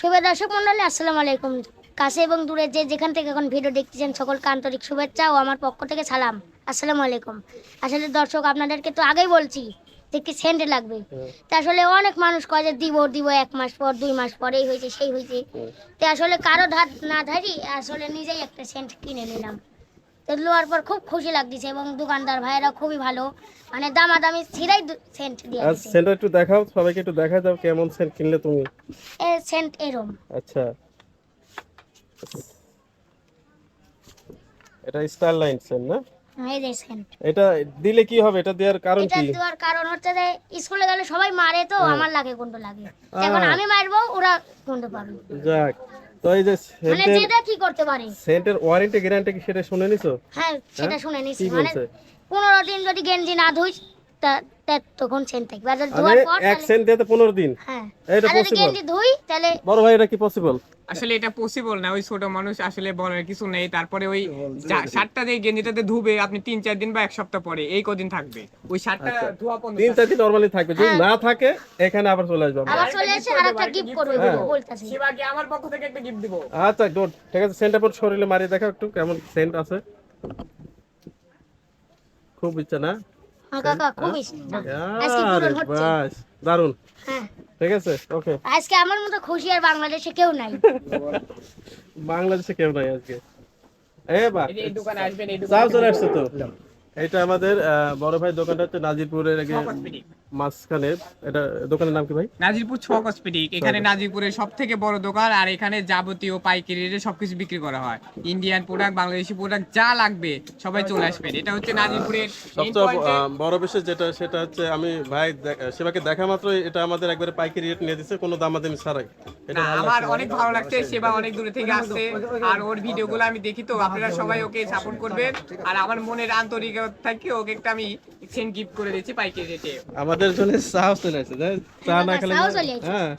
শুভ দর্শক মন্ডলী আসসালামু আলাইকুম। কাছে এবং দূরে যে যেখান থেকে এখন ভিডিও দেখতেছেন সকলকে আন্তরিক শুভেচ্ছা ও আমার পক্ষ থেকে সালাম। আসসালামু আলাইকুম। আসলে দর্শক আপনাদেরকে তো আগেই বলছি যে কি সেন্ট লাগবে। তা আসলে অনেক মানুষ কয় যে দিব দিব এক মাস পর দুই মাস পর এই হয়েছে সেই হয়েছে। তো আসলে কারও ধার না ধারি আসলে নিজেই একটা সেন্ট কিনে নিলাম। তো নেওয়ার পর খুব খুশি লাগতেছে এবং দোকানদার ভাইয়েরা খুবই ভালো। মানে দামাদামি ছিঁড়াই সেন্ট দিয়ে আজ দিছে। সেন্টার একটু দেখাও সবাইকে একটু দেখা দাও কেমন সেন্ট কিনলে তুমি। এ সেন্ট এরম। আচ্ছা। এটা স্টার লাইন সেন্ট না এই সেন্ট এটা দিলে কি হবে? এটা দেওয়ার কারণ কি? এটা দেওয়ার কারণ হচ্ছে যে স্কুলে গেলে সবাই মারে তো আমার লাগে কোনটা লাগে। এখন আমি মারবো ওরা কোনটা পাবে যাক। তো এই যে মানে সেন্টের কি করতে পারে? সেন্টের ওয়ারেন্টি গ্যারান্টি কি সেটা শুনে নিছো? হ্যাঁ সেটা শুনে নিছি। মানে দিন যদি গেঞ্জি না ধুই তা- তা তখন থাকবে। আর যদি ধোয়ার পর এক সেন্ট দিতে পনেরো দিন। হ্যাঁ। এটা আর যদি ধুই তাহলে বড় ভাই এটা কি পসিবল আসলে এটা পসিবল না। ওই ছোট মানুষ আসলে বলার কিছু নেই। তারপরে ওই শার্টটা দিয়ে গেঞ্জিটাতে ধুবে আপনি তিন চার দিন বা এক সপ্তাহ পরে এই কদিন থাকবে। ওই শার্টটা ধোয়া পর্যন্ত তিন চার দিন নর্মালি থাকবে। যদি না থাকে এখানে আবার চলে আসবে আবার চলে এসে আর একটা গিফট করবে হ্যাঁ। বলতেছি শিবাকে আমার পক্ষ থেকে একটা গিফট দিব। আচ্ছা গুড ঠিক আছে সেন্ট পর শরীরে মারিয়ে দেখা একটু কেমন সেন্ট আছে। খুব ইচ্ছা না? হ্যাঁ? দারুণ হ্যাঁ। ঠিক আছে ওকে আজকে আমার মতো খুশি আর বাংলাদেশে কেউ নাই। বাংলাদেশে কেউ নাই আজকে। এ বা এই দোকানে আসবেন এই দোকানে চলে আসছে তো। এটা আমাদের আহ, বড় ভাই দোকানটা হচ্ছে নাজিরপুরের আগে মাঝখানে এটা দোকানের নাম কি ভাই? নাজিরপুর ছ কসমেটিক। এখানে নাজিরপুরের সব থেকে বড় দোকান আর এখানে যাবতীয় পাইকারি রেটে সবকিছু বিক্রি করা হয়। ইন্ডিয়ান প্রোডাক্ট বাংলাদেশি প্রোডাক্ট যা লাগবে সবাই চলে আসবেন। এটা হচ্ছে নাজিরপুরের সবচেয়ে বড় বিষয় যেটা সেটা হচ্ছে আমি ভাই সেবাকে দেখা মাত্র এটা আমাদের একবারে পাইকারি রেট নিয়ে দিচ্ছে কোনো দামাদামি ছাড়াই। আমার অনেক ভালো লাগছে সেবা অনেক দূরে থেকে আসছে। আর ওর ভিডিওগুলো আমি দেখি তো আপনারা সবাই ওকে সাপোর্ট করবেন। আর আমার মনের আন্তরিকতা থেকে ওকে একটা আমি গিফট করে দিচ্ছি পাইকারি রেটে। আমাদের জন্য সাহস চলে? চা না খেলে। হ্যাঁ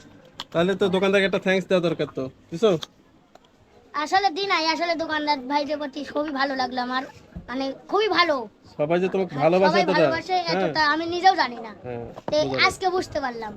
তাহলে তো দোকানদারকে একটা থ্যাঙ্কস দেওয়া দরকার তো বুঝছ? আসলে দিন আই আসলে দোকানদার ভাইদের প্রতি খুবই ভালো লাগল আমার মানে খুবই ভালো। সবাই যে তোমাকে ভালোবাসে সবাই এতটা। ভালোবাসে হ্যাঁ। আমি নিজেও জানি না। হ্যাঁ আজকে বুঝতে পারলাম।